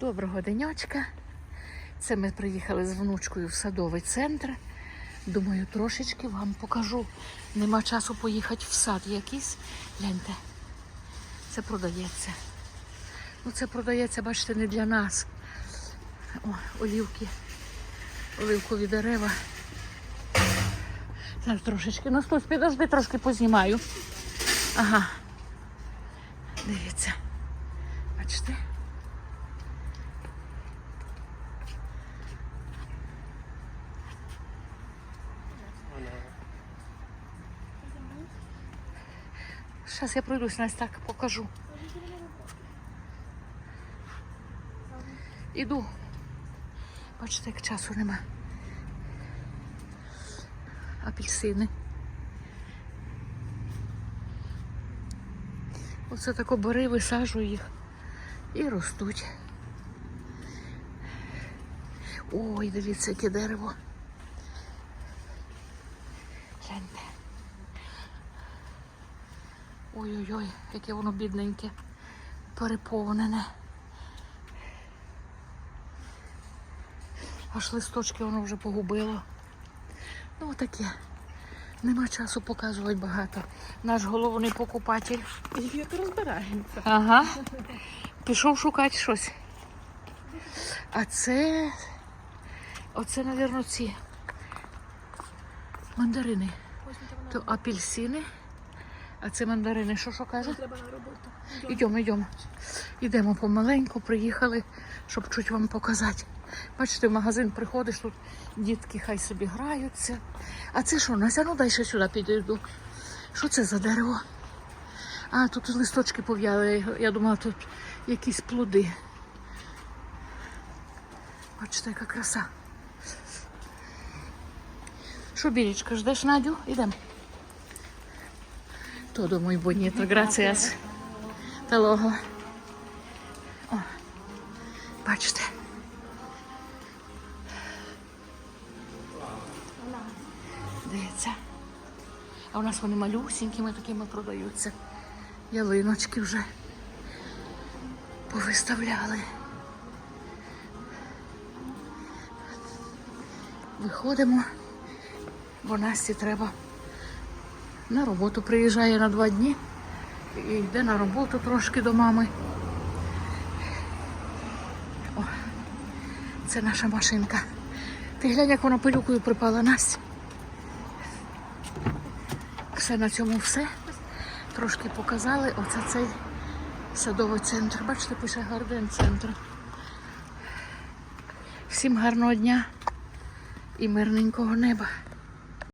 Доброго денечка. Це ми приїхали з внучкою в садовий центр. Думаю, трошечки вам покажу. Нема часу поїхати в сад якийсь. Гляньте, це продається. Ну, це продається, бачите, не для нас. О, олівки, оливкові дерева. Зараз трошечки. Ну, хтось підожди, трошки познімаю. Ага. Дивіться. Бачите? Зараз я пройдусь, Настя, так покажу. Іду. Бачите, як часу нема. Апельсини. Оце тако бери, висаджую їх і ростуть. Ой, дивіться, яке дерево. Гляньте. Ой-ой-ой, яке воно бідненьке, переповнене. Аж листочки воно вже погубило. Ну, таке. Нема часу показувати багато. Наш головний покупатель. Як розбираємося. Ага. Пішов шукати щось. А це. Оце, мабуть, ці мандарини. То апельсини. А це мандарини. Що що каже? Треба на роботу. Йдемо, йдемо. Йдемо помаленьку, приїхали, щоб чуть вам показати. Бачите, в магазин приходиш, тут дітки хай собі граються. А це що, Настя? Ну дай ще сюди підійду. Що це за дерево? А, тут листочки пов'яли. Я думала, тут якісь плоди. Бачите, яка краса. Що, Білічка, ждеш Надю? Ідемо. Todo muy bonito, gracias. Та лого. О, бачите. Дивіться. А у нас вони малюсінькими такими продаються. Ялиночки вже повиставляли. Виходимо, бо Насті треба на роботу приїжджає на два дні і йде на роботу трошки до мами. О, це наша машинка. Ти глянь, як вона пилюкою припала Настя. Все на цьому все. Трошки показали. Оце цей садовий центр. Бачите, пише Гарден центр. Всім гарного дня і мирненького неба.